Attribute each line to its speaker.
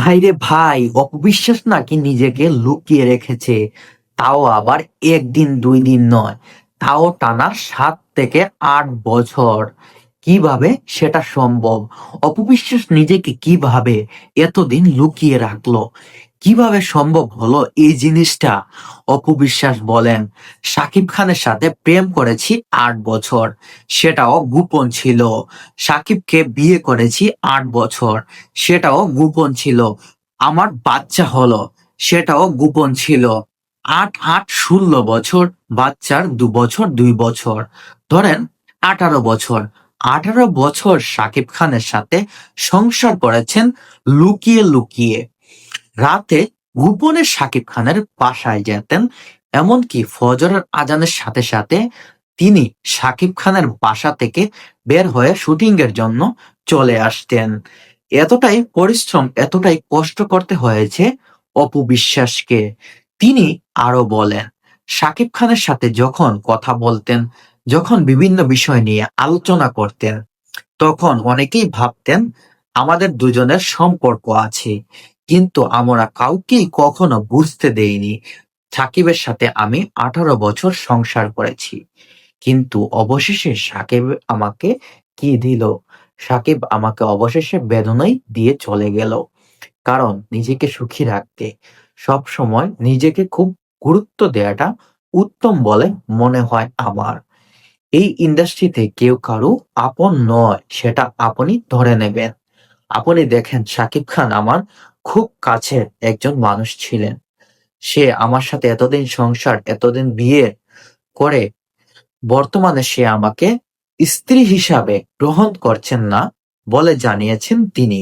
Speaker 1: ভাইরে ভাই, অপবিশ্বাস নাকি নিজেকে লুকিয়ে রেখেছে? তাও আবার একদিন, দুই দিন নয়, তাও টানা সাত থেকে আট বছর। কীভাবে সেটা সম্ভব? অপবিশ্বাস নিজেকে কীভাবে এতদিন লুকিয়ে রাখল? কীভাবে সম্ভব হলো এই জিনিসটা? অপবিশ্বাস বলেন, সাকিব খানের সাথে প্রেম করেছি আট বছর। সেটাও গোপন ছিল। সাকিবকে বিয়ে করেছি আট বছর। সেটাও গোপন ছিল। আমার বাচ্চা হলো, সেটাও গোপন ছিল। আট আট, ষোলো বছর, বাচ্চার দু বছর, দুই বছর। ধরেন, আঠারো বছর। আঠারো বছর সাকিব খানের সাথে সংসার করেছেন লুকিয়ে লুকিয়ে। রাতে গোপনে সাকিব খানের বাসায় যেতেন, এমনকি ফজরের আজানের সাথে সাথে তিনি সাকিব খানের বাসা থেকে বের হয়ে শুটিং এর জন্য চলে আসতেন। এতটাই পরিশ্রম, এতটাই কষ্ট করতে হয়েছে অপু বিশ্বাসকে। তিনি আরও বলেন, সাকিব খানের সাথে যখন কথা বলতেন, যখন বিভিন্ন বিষয় নিয়ে আলোচনা করতেন, তখন অনেকেই ভাবতেন আমাদের দুজনের সম্পর্ক আছে। কিন্তু আমরা কাউকেই কখনো বুঝতে দেইনি। সাকিবের সাথে আমি আঠারো বছর সংসার করেছি। কিন্তু অবশেষে সাকিব আমাকে কি দিল? সাকিব আমাকে অবশেষে বেদনাই দিয়ে চলে গেল। কারণ নিজেকে সুখী রাখতে সব সময় নিজেকে খুব গুরুত্ব দেওয়াটা উত্তম বলে মনে হয় আমার। এই ইন্ডাস্ট্রিতে কেউ কারও আপন নয়, সেটা আপনি ধরে নেবেন। আপনি দেখেন, সাকিব খান আমার খুব কাছের একজন মানুষ ছিলেন। সে আমার সাথে এতদিন সংসার, এতদিন বিয়ে করে, বর্তমানে সে আমাকে স্ত্রী হিসাবে গ্রহণ করছেন না বলে জানিয়েছেন তিনি।